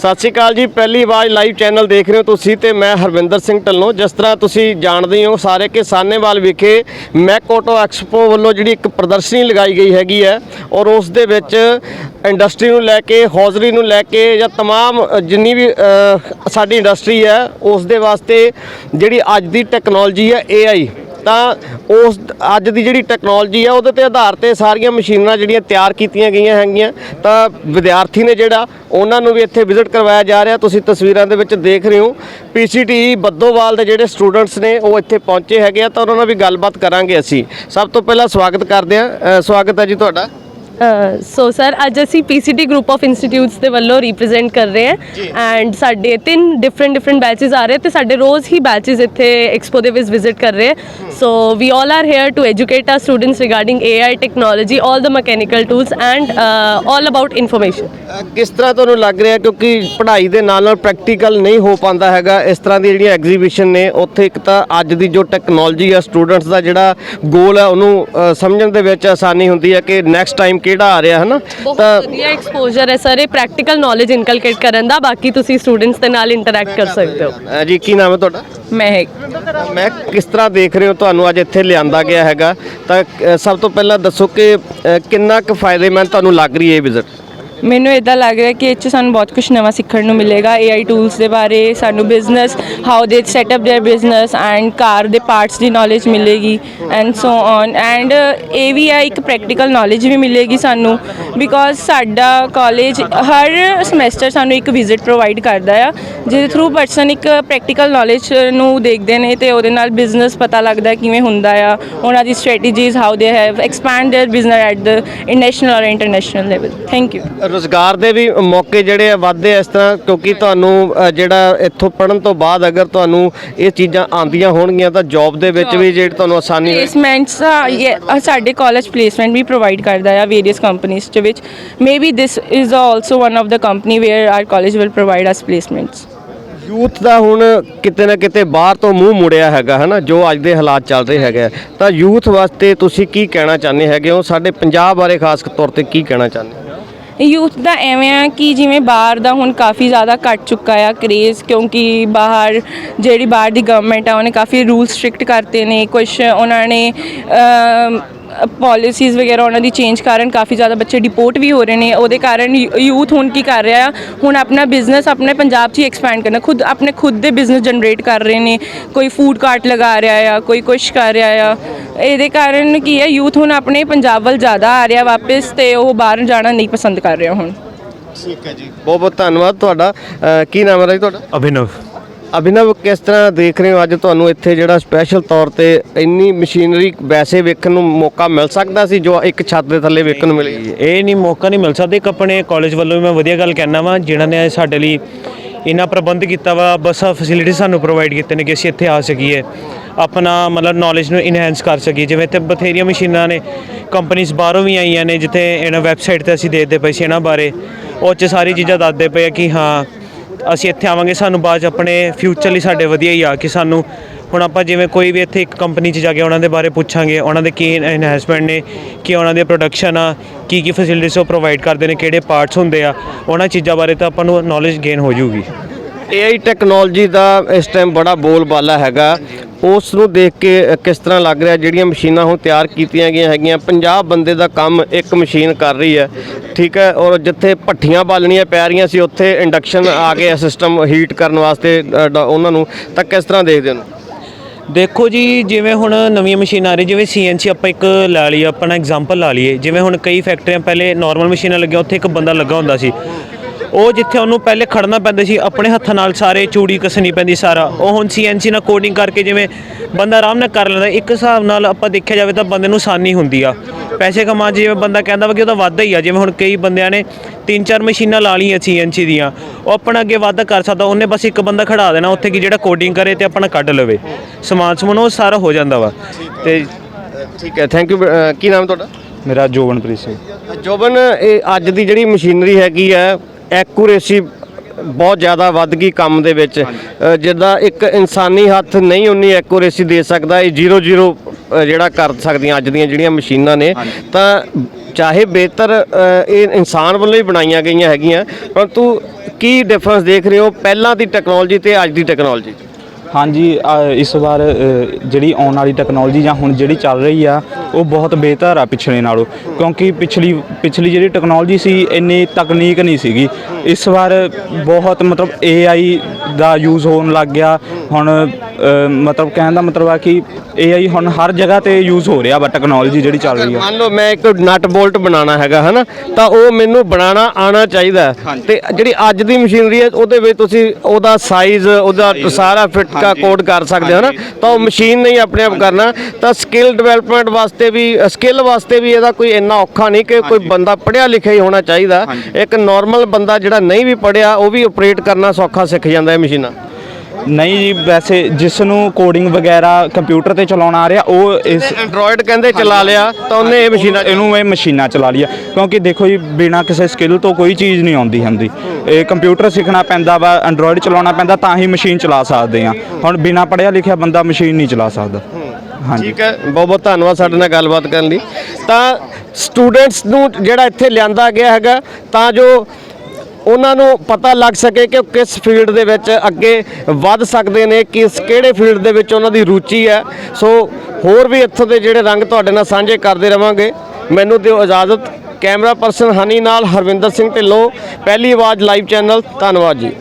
ਸਤਿ ਸ਼੍ਰੀ ਅਕਾਲ ਜੀ ਪਹਿਲੀ ਆਵਾਜ਼ ਲਾਈਵ ਚੈਨਲ ਦੇਖ ਰਹੇ ਹੋ ਤੁਸੀਂ ਤੇ ਮੈਂ ਹਰਵਿੰਦਰ ਸਿੰਘ ਢੱਲੋਂ ਜਿਸ ਤਰ੍ਹਾਂ ਤੁਸੀਂ ਜਾਣਦੇ ਹੋ ਸਾਰੇ ਕਿ ਸਾਨੇਵਾਲ ਵਿਖੇ ਮੈਕ ਆਟੋ ਐਕਸਪੋ ਵੱਲੋਂ ਜਿਹੜੀ ਇੱਕ ਪ੍ਰਦਰਸ਼ਨੀ ਲਗਾਈ ਗਈ ਹੈਗੀ ਹੈ ਔਰ ਉਸ ਦੇ ਵਿੱਚ ਇੰਡਸਟਰੀ ਨੂੰ ਲੈ ਕੇ ਹੌਜ਼ਰੀ ਨੂੰ ਲੈ ਕੇ ਜਾਂ तमाम ਅ, ਜਿੰਨੀ ਵੀ ਅ, ਸਾਡੀ ਇੰਡਸਟਰੀ ਹੈ ਉਸ ਦੇ ਵਾਸਤੇ ਜਿਹੜੀ ਅੱਜ ਦੀ ਟੈਕਨੋਲੋਜੀ ਹੈ AI ਤਾਂ ਉਸ ਅੱਜ ਦੀ ਜਿਹੜੀ ਟੈਕਨੋਲੋਜੀ ਆ ਉਹਦੇ ਤੇ ਆਧਾਰ ਤੇ ਸਾਰੀਆਂ ਮਸ਼ੀਨਾਂ ਜਿਹੜੀਆਂ ਤਿਆਰ ਕੀਤੀਆਂ ਗਈਆਂ ਹੈਗੀਆਂ। ਤਾਂ ਵਿਦਿਆਰਥੀ ਨੇ ਜਿਹੜਾ ਉਹਨਾਂ ਨੂੰ ਵੀ ਇੱਥੇ ਵਿਜ਼ਿਟ ਕਰਵਾਇਆ ਜਾ ਰਿਹਾ। ਤੁਸੀਂ ਤਸਵੀਰਾਂ ਦੇ ਵਿੱਚ ਦੇਖ ਰਹੇ ਹੋ ਪੀਸੀਟੀ ਬੱਦੋਵਾਲ ਦੇ ਜਿਹੜੇ ਸਟੂਡੈਂਟਸ ਨੇ ਉਹ ਇੱਥੇ ਪਹੁੰਚੇ ਹੈਗੇ ਆ। ਤਾਂ ਉਹਨਾਂ ਨਾਲ ਵੀ ਗੱਲਬਾਤ ਕਰਾਂਗੇ ਅਸੀਂ। ਸਭ ਤੋਂ ਪਹਿਲਾਂ ਸਵਾਗਤ ਕਰਦੇ ਆ ਸਵਾਗਤ ਹੈ ਜੀ ਤੁਹਾਡਾ। ਸੋ ਸਰ ਅੱਜ ਅਸੀਂ PCT ਗਰੁੱਪ ਆਫ ਇੰਸਟੀਟਿਊਟਸ ਦੇ ਵੱਲੋਂ ਰਿਪਰੈਜ਼ੈਂਟ ਕਰ ਰਹੇ ਹਾਂ। ਐਂਡ ਸਾਡੇ ਤਿੰਨ ਡਿਫਰੈਂਟ ਡਿਫਰੈਂਟ ਬੈਚਸ ਆ ਰਹੇ ਤੇ ਸਾਡੇ ਰੋਜ਼ ਹੀ ਬੈਚਸ ਇੱਥੇ ਐਕਸਪੋ ਦੇ ਵਿੱਚ ਵਿਜ਼ਿਟ ਕਰ ਰਹੇ so we all are here to educate our students regarding AI technology all the mechanical tools and all about information uh, ਕਿਸ ਤਰ੍ਹਾਂ ਤੁਹਾਨੂੰ ਲੱਗ ਰਿਹਾ ਕਿਉਂਕਿ ਪੜ੍ਹਾਈ ਦੇ ਨਾਲ ਨਾਲ ਪ੍ਰੈਕਟੀਕਲ ਨਹੀਂ ਹੋ ਪਾਉਂਦਾ ਹੈਗਾ ਇਸ ਤਰ੍ਹਾਂ ਦੀ ਜਿਹੜੀਆਂ ਐਗਜ਼ੀਬਿਸ਼ਨ ਨੇ ਉੱਥੇ ਇੱਕ ਤਾਂ ਅੱਜ ਦੀ ਜੋ ਟੈਕਨੋਲੋਜੀ ਆ ਸਟੂਡੈਂਟਸ ਦਾ ਜਿਹੜਾ ਗੋਲ ਹੈ ਉਹਨੂੰ ਅ, ਸਮਝਣ ਦੇ ਵਿੱਚ ਆਸਾਨੀ ਹੁੰਦੀ ਹੈ ਕਿ ਨੈਕਸਟ ਟਾਈਮ ਕਿਹੜਾ ਆ ਰਿਹਾ ਹੈ ਨਾ ਬਹੁਤ ਵਧੀਆ ਐਕਸਪੋਜ਼ਰ ਹੈ ਸਰ ਇਹ ਪ੍ਰੈਕਟੀਕਲ ਨੌਲੇਜ ਇਨਕਲਕੇਟ ਕਰਨ ਦਾ ਬਾਕੀ ਤੁਸੀਂ ਸਟੂਡੈਂਟਸ ਦੇ ਨਾਲ ਇੰਟਰੈਕਟ ਕਰ ਸਕਦੇ ਹੋ। ਅ, ਜੀ ਕੀ ਨਾਮ ਹੈ ਤੁਹਾਡਾ? ਮਹਿਕ ਮੈਂ ਕਿਸ ਤਰ੍ਹਾਂ ਦੇਖ ਰਹੇ ਹੋ ਤੁਹਾਨੂੰ? ਅੱਜ ਇੱਥੇ ਲਿਆਂਦਾ ਗਿਆ ਹੈਗਾ। ਤਾਂ ਅ, ਸਭ ਤੋਂ ਪਹਿਲਾਂ ਦੱਸੋ ਕਿ ਅ, ਕਿੰਨਾ ਕੁ ਫਾਇਦੇਮੰਦ ਤੁਹਾਨੂੰ ਲੱਗ ਰਹੀ ਹੈ ਇਹ ਵਿਜ਼ਿਟ ਮੈਨੂੰ ਇਦਾਂ ਲੱਗ ਰਿਹਾ ਕਿ ਇਹ 'ਚ ਸਾਨੂੰ ਬਹੁਤ ਕੁਝ ਨਵਾਂ ਸਿੱਖਣ ਨੂੰ ਮਿਲੇਗਾ AI ਟੂਲਸ ਦੇ ਬਾਰੇ ਸਾਨੂੰ business how they set up their business and car ਦੇ ਪਾਰਟਸ ਦੀ ਨੌਲੇਜ ਮਿਲੇਗੀ ਐਂਡ ਸੋ ਔਨ ਐਂਡ ਇਹ ਵੀ ਹੈ ਇੱਕ ਪ੍ਰੈਕਟੀਕਲ ਨੌਲੇਜ ਵੀ ਮਿਲੇਗੀ ਸਾਨੂੰ ਬਿਕੋਜ਼ ਸਾਡਾ ਕਾਲਜ ਹਰ ਸਮੈਸਟਰ ਸਾਨੂੰ ਇੱਕ ਵਿਜ਼ਿਟ ਪ੍ਰੋਵਾਈਡ ਕਰਦਾ ਆ ਜਿਹਦੇ ਥਰੂ ਪਰਸਨ ਇੱਕ ਪ੍ਰੈਕਟੀਕਲ ਨੌਲੇਜ ਨੂੰ ਦੇਖਦੇ ਨੇ ਤੇ ਉਹਦੇ ਨਾਲ ਬਿਜ਼ਨਸ ਪਤਾ ਲੱਗਦਾ ਕਿਵੇਂ ਹੁੰਦਾ ਆ ਉਹਨਾਂ ਦੀ strategies how they have expand their business at the national or international level thank you ਰੋਜ਼ਗਾਰ ਦੇ ਵੀ ਮੌਕੇ ਜਿਹੜੇ ਆ ਵੱਧਦੇ ਆ ਇਸ ਤਰ੍ਹਾਂ ਕਿਉਂਕਿ ਤੁਹਾਨੂੰ ਅ, ਜਿਹੜਾ ਇੱਥੋਂ ਪੜਨ ਤੋਂ ਬਾਅਦ ਅਗਰ ਤੁਹਾਨੂੰ ਇਹ ਚੀਜ਼ਾਂ ਆਉਂਦੀਆਂ ਹੋਣਗੀਆਂ ਤਾਂ ਜੌਬ ਦੇ ਵਿੱਚ ਵੀ ਜਿਹੜੀ ਤੁਹਾਨੂੰ ਆਸਾਨੀ ਹੋਏ ਪਲੇਸਮੈਂਟਸ ਸਾਡੇ ਕਾਲਜ ਪਲੇਸਮੈਂਟ ਵੀ ਪ੍ਰੋਵਾਈਡ ਕਰਦਾ ਆ ਵੇਰੀਅਸ ਕੰਪਨੀਆਂ ਦੇ ਵਿੱਚ। Maybe this is also one of the company where our college will provide us placements youth ਦਾ ਹੁਣ ਕਿਤੇ ਨਾ ਕਿਤੇ ਬਾਹਰ ਤੋਂ ਮੂੰਹ ਮੁੜਿਆ ਹੈਗਾ ਹਨਾ ਜੋ ਅੱਜ ਦੇ ਹਾਲਾਤ ਚੱਲ ਰਹੇ ਹੈਗੇ ਆ। ਤਾਂ ਯੂਥ ਵਾਸਤੇ ਤੁਸੀਂ ਕੀ ਕਹਿਣਾ ਚਾਹੁੰਦੇ ਹੈਗੇ ਹੋ? ਸਾਡੇ ਪੰਜਾਬ ਬਾਰੇ ਖਾਸ ਤੌਰ ਤੇ ਕੀ ਕਹਿਣਾ ਚਾਹੁੰਦੇ ਹੋ? ਯੂਥ ਦਾ ਐਵੇਂ ਆ ਕਿ ਜਿਵੇਂ ਬਾਹਰ ਦਾ ਹੁਣ ਕਾਫੀ ਜ਼ਿਆਦਾ ਘਟ ਚੁੱਕਾ ਆ ਕਰੇਜ਼ ਕਿਉਂਕਿ ਬਾਹਰ ਜਿਹੜੀ ਬਾਹਰ ਦੀ ਗਵਰਨਮੈਂਟ ਆ, ਉਹਨੇ ਕਾਫੀ ਰੂਲ ਸਟ੍ਰਿਕਟ ਕਰਤੇ ਨੇ ਕੁਝ ਉਹਨਾਂ ਨੇ ਪਾਲਿਸੀਜ਼ ਵਗੈਰਾ ਉਹਨਾਂ ਦੀ ਚੇਂਜ ਕਾਰਨ ਕਾਫੀ ਜ਼ਿਆਦਾ ਬੱਚੇ ਡਿਪੋਰਟ ਵੀ ਹੋ ਰਹੇ ਨੇ। ਉਹਦੇ ਕਾਰਨ ਯੂਥ ਹੁਣ ਕੀ ਕਰ ਰਿਹਾ? ਆ ਹੁਣ ਆਪਣਾ ਬਿਜ਼ਨਸ ਆਪਣੇ ਪੰਜਾਬ 'ਚ ਹੀ ਐਕਸਪੈਂਡ ਕਰਨਾ। ਖੁਦ ਆਪਣੇ ਖੁਦ ਦੇ ਬਿਜ਼ਨਸ ਜਨਰੇਟ ਕਰ ਰਹੇ ਨੇ। ਕੋਈ ਫੂਡ ਕਾਰਟ ਲਗਾ ਰਿਹਾ ਆ ਕੋਈ ਕੁਛ ਕਰ ਰਿਹਾ ਆ। ਇਹਦੇ ਕਾਰਨ ਕੀ ਹੈ? ਯੂਥ ਹੁਣ ਆਪਣੇ ਪੰਜਾਬ ਵੱਲ ਜ਼ਿਆਦਾ ਆ ਰਿਹਾ ਵਾਪਸ ਤੇ ਉਹ ਬਾਹਰ ਜਾਣਾ ਨਹੀਂ ਪਸੰਦ ਕਰ ਰਿਹਾ ਹੁਣ। ਠੀਕ ਹੈ ਜੀ। ਬਹੁਤ ਬਹੁਤ ਧੰਨਵਾਦ ਤੁਹਾਡਾ। ਕੀ ਨਾਮ ਹੈ ਜੀ ਤੁਹਾਡਾ? ਅਭਿਨਵ। ਅਭਿਨਵ, ਕਿਸ ਤਰ੍ਹਾਂ ਦੇਖ ਰਹੇ ਹੋ ਅੱਜ ਤੁਹਾਨੂੰ ਇੱਥੇ ਜਿਹੜਾ ਸਪੈਸ਼ਲ ਤੌਰ ਤੇ ਇੰਨੀ ਮਸ਼ੀਨਰੀ ਵੈਸੇ ਵੇਖਣ ਨੂੰ ਮੌਕਾ ਮਿਲ ਸਕਦਾ ਸੀ, ਜੋ ਇੱਕ ਛੱਤ ਦੇ ਥੱਲੇ ਵੇਖਣ ਨੂੰ ਮਿਲੀ? ਇਹ ਨਹੀਂ ਮੌਕਾ ਨਹੀਂ ਮਿਲ ਸਕਦਾ। ਇੱਕ ਆਪਣੇ ਕਾਲਜ ਵੱਲੋਂ ਵੀ ਮੈਂ ਵਧੀਆ ਗੱਲ ਕਹਿਣਾ ਵਾ, ਜਿਨ੍ਹਾਂ ਨੇ ਸਾਡੇ ਲਈ ਇਹਨਾਂ ਪ੍ਰਬੰਧ ਕੀਤਾ ਵਾ, ਬੱਸਾਂ ਫੈਸਿਲਿਟੀ ਸਾਨੂੰ ਪ੍ਰੋਵਾਈਡ ਕੀਤੇ ਨੇ ਕਿ ਅਸੀਂ ਇੱਥੇ ਆ ਸਕੀਏ। ਆਪਣਾ ਮਤਲਬ ਨੌਲੇਜ ਨੂੰ ਇਨਹੈਂਸ ਕਰ ਸਕੀਏ। ਜਿਵੇਂ ਇੱਥੇ ਬਥੇਰੀਆਂ ਮਸ਼ੀਨਾਂ ਨੇ ਕੰਪਨੀਆਂ ਬਾਹਰੋਂ ਵੀ ਆਈਆਂ ਨੇ, ਜਿੱਥੇ ਇਹਨਾਂ ਵੈਬਸਾਈਟ ਤੇ ਅਸੀਂ ਦੇਖਦੇ ਪਏ ਸੀ ਇਹਨਾਂ ਬਾਰੇ। ਉਹ 'ਚ ਸਾਰੀ ਚੀਜ਼ਾਂ ਦੱਸਦੇ ਪਏ ਕਿ ਹਾਂ ਅਸੀਂ ਇੱਥੇ ਆਵਾਂਗੇ, ਸਾਨੂੰ ਬਾਅਦ 'ਚ ਆਪਣੇ ਫਿਊਚਰ ਲਈ ਸਾਡੇ ਵਧੀਆ ਹੀ ਆ ਕਿ ਸਾਨੂੰ ਹੁਣ ਆਪਾਂ ਜਿਵੇਂ ਕੋਈ ਵੀ ਇੱਥੇ ਇੱਕ ਕੰਪਨੀ 'ਚ ਜਾ ਕੇ ਉਹਨਾਂ ਦੇ ਬਾਰੇ ਪੁੱਛਾਂਗੇ, ਉਹਨਾਂ ਦੇ ਕੀ ਇਨਵੈਸਟਮੈਂਟ ਨੇ, ਕੀ ਉਹਨਾਂ ਦੀ ਪ੍ਰੋਡਕਸ਼ਨ ਆ, ਕੀ ਕੀ ਫੈਸਿਲਿਟੀਜ਼ ਉਹ ਪ੍ਰੋਵਾਈਡ ਕਰਦੇ ਨੇ, ਕਿਹੜੇ ਪਾਰਟਸ ਹੁੰਦੇ ਆ, ਉਹਨਾਂ ਚੀਜ਼ਾਂ ਬਾਰੇ ਤਾਂ ਆਪਾਂ ਨੂੰ ਨੌਲੇਜ ਗੇਨ ਹੋ ਜੂਗੀ AI ਟੈਕਨੋਲੋਜੀ ਦਾ ਇਸ ਟਾਈਮ ਬੜਾ ਬੋਲਬਾਲਾ ਹੈਗਾ। ਉਸ ਨੂੰ ਦੇਖ ਕੇ ਕਿਸ ਤਰ੍ਹਾਂ ਲੱਗ ਰਿਹਾ? ਜਿਹੜੀਆਂ ਮਸ਼ੀਨਾਂ ਹੁਣ ਤਿਆਰ ਕੀਤੀਆਂ ਗਈਆਂ ਹੈਗੀਆਂ 50 ਬੰਦੇ ਦਾ ਕੰਮ ਇੱਕ ਮਸ਼ੀਨ ਕਰ ਰਹੀ ਹੈ। ਠੀਕ ਹੈ, ਔਰ ਜਿੱਥੇ ਭੱਠੀਆਂ ਬਾਲਣੀਆਂ ਪੈ ਰਹੀਆਂ ਸੀ, ਉੱਥੇ ਇੰਡਕਸ਼ਨ ਆ ਗਿਆ ਸਿਸਟਮ ਹੀਟ ਕਰਨ ਵਾਸਤੇ ਉਹਨਾਂ ਨੂੰ, ਤਾਂ ਕਿਸ ਤਰ੍ਹਾਂ ਦੇਖਦੇ ਹੋ? ਦੇਖੋ ਜੀ, ਜਿਵੇਂ ਹੁਣ ਨਵੀਆਂ ਮਸ਼ੀਨਾਂ ਆ ਰਹੀ ਜਿਵੇਂ ਸੀਐਨਸੀ ਆਪਾਂ ਇੱਕ ਲਾ ਲਈ ਆਪਣਾ ਐਗਜ਼ਾਮਪਲ ਲਾ ਲਈਏ। ਜਿਵੇਂ ਹੁਣ ਕਈ ਫੈਕਟਰੀਆਂ ਪਹਿਲੇ ਨਾਰਮਲ ਮਸ਼ੀਨਾਂ ਲੱਗੀਆਂ, ਉੱਥੇ ਇੱਕ ਬੰਦਾ ਲੱਗਾ ਹੁੰਦਾ ਸੀ। ਉਹ ਜਿੱਥੇ ਉਹਨੂੰ ਪਹਿਲੇ ਖੜਨਾ ਪੈਂਦਾ ਸੀ ਆਪਣੇ ਹੱਥਾਂ ਨਾਲ ਸਾਰੇ ਚੂੜੀ ਕਸਣੀ ਪੈਂਦੀ ਸਾਰਾ। ਉਹ ਹੁਣ ਸੀਐਨਸੀ ਨਾਲ ਕੋਡਿੰਗ ਕਰਕੇ ਜਿਵੇਂ ਬੰਦਾ ਆਰਾਮ ਨਾਲ ਕਰ ਲੈਂਦਾ ਇੱਕ ਹਿਸਾਬ ਨਾਲ ਆਪਾਂ ਦੇਖਿਆ ਜਾਵੇ ਤਾਂ ਬੰਦੇ ਨੂੰ ਆਸਾਨੀ ਹੁੰਦੀ ਆ। ਪੈਸੇ ਕਮਾ 'ਚ ਜਿਵੇਂ ਬੰਦਾ ਕਹਿੰਦਾ ਵਾ ਕਿ ਉਹਦਾ ਵਾਧਾ ਹੀ ਆ ਜਿਵੇਂ ਹੁਣ ਕਈ ਬੰਦਿਆਂ ਨੇ ਤਿੰਨ ਚਾਰ ਮਸ਼ੀਨਾਂ ਲਾ ਲਈਆਂ ਸੀਐਨਸੀ ਦੀਆਂ। ਉਹ ਆਪਣਾ ਅੱਗੇ ਵਾਧਾ ਕਰ ਸਕਦਾ ਉਹਨੇ ਬਸ ਇੱਕ ਬੰਦਾ ਖੜਾ ਦੇਣਾ ਉੱਥੇ ਕਿ ਜਿਹੜਾ ਕੋਡਿੰਗ ਕਰੇ ਤੇ ਆਪਣਾ ਕੱਢ ਲਵੇ। ਸਮਾਨ ਸਮੂਨ ਉਹ ਸਾਰਾ ਹੋ ਜਾਂਦਾ ਵਾ। ਤੇ ਠੀਕ ਹੈ ਥੈਂਕ ਯੂ ਕੀ ਨਾਮ ਤੁਹਾਡਾ? ਮੇਰਾ ਜੋਬਨਪ੍ਰੀਤ ਸਿੰਘ। ਜੋਬਨ ਇਹ ਅੱਜ ਦੀ ਜਿਹੜੀ ਮਸ਼ੀਨਰੀ ਹੈਗੀ ਹੈ ਐਕੂਰੇਸੀ ਬਹੁਤ ਜ਼ਿਆਦਾ ਵੱਧ ਗਈ ਕੰਮ ਦੇ ਵਿੱਚ। ਜਿੱਦਾਂ ਇੱਕ ਇਨਸਾਨੀ ਹੱਥ ਨਹੀਂ ਉਨੀ ਐਕੂਰੇਸੀ ਦੇ ਸਕਦਾ ਇਹ 0 0 ਜਿਹੜਾ ਕਰ ਸਕਦੀਆਂ ਅੱਜ ਦੀਆਂ ਜਿਹੜੀਆਂ ਮਸ਼ੀਨਾਂ ਨੇ ਤਾਂ ਚਾਹੇ ਬਿਹਤਰ ਇਹ ਇਨਸਾਨ ਵੱਲੋਂ ਹੀ ਬਣਾਈਆਂ ਗਈਆਂ ਹੈਗੀਆਂ ਪਰੰਤੂ ਕੀ ਡਿਫਰੈਂਸ ਦੇਖ ਰਹੇ ਹੋ ਪਹਿਲਾਂ ਦੀ ਟੈਕਨੋਲੋਜੀ ਤੇ ਅੱਜ ਦੀ ਟੈਕਨੋਲੋਜੀ ਹਾਂਜੀ ਇਸ ਵਾਰ ਜਿਹੜੀ ਆਉਣ ਵਾਲੀ ਟੈਕਨੋਲੋਜੀ ਜਾਂ ਹੁਣ ਜਿਹੜੀ ਚੱਲ ਰਹੀ ਆ ਉਹ ਬਹੁਤ ਬਿਹਤਰ ਆ ਪਿਛਲੇ ਨਾਲੋਂ ਕਿਉਂਕਿ ਪਿਛਲੀ ਪਿਛਲੀ ਜਿਹੜੀ ਟੈਕਨੋਲੋਜੀ ਸੀ ਇੰਨੀ ਤਕਨੀਕ ਨਹੀਂ ਸੀਗੀ। ਇਸ ਵਾਰ ਬਹੁਤ ਮਤਲਬ AI ਦਾ ਯੂਜ਼ ਹੋਣ ਲੱਗ ਗਿਆ। ਹੁਣ ਮਤਲਬ ਕਹਿਣ ਦਾ ਮਤਲਬ ਆ ਕਿ AI ਹੁਣ ਹਰ ਜਗ੍ਹਾ ਤੇ ਯੂਜ਼ ਹੋ ਰਿਹਾ ਵਾ ਟੈਕਨੋਲੋਜੀ ਜਿਹੜੀ ਚੱਲ ਰਹੀ ਆ। ਮੰਨ ਲਓ ਮੈਂ ਇੱਕ ਨਟ ਬੋਲਟ ਬਣਾਉਣਾ ਹੈਗਾ ਹਨਾ? ਤਾਂ ਉਹ ਮੈਨੂੰ ਬਣਾਉਣਾ ਆਣਾ ਚਾਹੀਦਾ। ਤੇ ਜਿਹੜੀ ਅੱਜ ਦੀ ਮਸ਼ੀਨਰੀ ਹੈ ਉਹਦੇ ਵਿੱਚ ਤੁਸੀਂ ਉਹਦਾ ਸਾਈਜ਼ ਉਹਦਾ ਸਾਰਾ ਫਿੱਟ ਕਾ ਕੋਡ ਕਰ ਸਕਦੇ ਹੋ ਨਾ ਤਾਂ ਉਹ ਮਸ਼ੀਨ ਨਹੀਂ ਆਪਣੇ ਆਪ ਕਰਨਾ। ਤਾਂ ਸਕਿੱਲ ਡਿਵੈਲਪਮੈਂਟ ਵਾਸਤੇ ਵੀ ਸਕਿੱਲ ਵਾਸਤੇ ਵੀ ਇਹਦਾ ਕੋਈ ਇੰਨਾ ਔਖਾ ਨਹੀਂ ਕਿ ਕੋਈ ਬੰਦਾ ਪੜ੍ਹਿਆ ਲਿਖਿਆ ਹੀ ਹੋਣਾ ਚਾਹੀਦਾ। ਇੱਕ ਨਾਰਮਲ ਬੰਦਾ ਜਿਹੜਾ ਨਹੀਂ ਵੀ ਪੜ੍ਹਿਆ ਉਹ ਵੀ ਆਪਰੇਟ ਕਰਨਾ ਸੌਖਾ ਸਿੱਖ ਜਾਂਦਾ ਹੈ ਮਸ਼ੀਨਾਂ। ਨਹੀਂ ਜੀ ਵੈਸੇ ਜਿਸ ਨੂੰ ਕੋਡਿੰਗ ਵਗੈਰਾ ਕੰਪਿਊਟਰ ਤੇ ਚਲਾਉਣਾ ਆ ਰਿਹਾ ਉਹ ਇਸ ਐਂਡਰੋਇਡ ਕਹਿੰਦੇ ਚਲਾ ਲਿਆ ਤਾਂ ਉਹਨੇ ਇਹ ਮਸ਼ੀਨਾਂ ਇਹਨੂੰ ਇਹ ਮਸ਼ੀਨਾਂ ਚਲਾ ਲਿਆ ਕਿਉਂਕਿ ਦੇਖੋ ਜੀ ਬਿਨਾ ਕਿਸੇ ਸਕਿੱਲ ਤੋਂ ਕੋਈ ਚੀਜ਼ ਨਹੀਂ ਆਉਂਦੀ ਹੁੰਦੀ। ਇਹ ਕੰਪਿਊਟਰ ਸਿੱਖਣਾ ਪੈਂਦਾ ਵਾ ਐਂਡਰੋਇਡ ਚਲਾਉਣਾ ਪੈਂਦਾ ਤਾਂ ਹੀ ਮਸ਼ੀਨ ਚਲਾ ਸਕਦੇ ਆ। ਹੁਣ ਬਿਨਾ ਪੜ੍ਹਿਆ ਲਿਖਿਆ ਬੰਦਾ ਮਸ਼ੀਨ ਨਹੀਂ ਚਲਾ ਸਕਦਾ। ਹਾਂਜੀ। ਠੀਕ ਹੈ। ਬਹੁਤ ਬਹੁਤ ਧੰਨਵਾਦ ਸਾਡੇ ਨਾਲ ਗੱਲਬਾਤ ਕਰਨ ਲਈ। ਤਾਂ ਸਟੂਡੈਂਟਸ ਨੂੰ ਜਿਹੜਾ ਇੱਥੇ ਲਿਆਂਦਾ ਗਿਆ ਹੈਗਾ, ਤਾਂ ਜੋ ਉਹਨਾਂ ਨੂੰ ਪਤਾ ਲੱਗ ਸਕੇ ਕਿ ਉਹ ਕਿਸ ਫੀਲਡ ਦੇ ਵਿੱਚ ਅੱਗੇ ਵੱਧ ਸਕਦੇ ਨੇ, ਕਿਸ ਕਿਹੜੇ ਫੀਲਡ ਦੇ ਵਿੱਚ ਉਹਨਾਂ ਦੀ ਰੁਚੀ ਹੈ। ਸੋ ਹੋਰ ਵੀ ਇੱਥੋਂ ਦੇ ਜਿਹੜੇ ਰੰਗ ਤੁਹਾਡੇ ਨਾਲ ਸਾਂਝੇ ਕਰਦੇ ਰਵਾਂਗੇ। ਮੈਨੂੰ ਦਿਓ ਇਜਾਜ਼ਤ। ਕੈਮਰਾ ਪਰਸਨ ਹਨੀ ਨਾਲ ਹਰਵਿੰਦਰ ਸਿੰਘ ਢਿੱਲੋਂ। ਪਹਿਲੀ ਆਵਾਜ਼ ਲਾਈਵ ਚੈਨਲ। ਧੰਨਵਾਦ ਜੀ।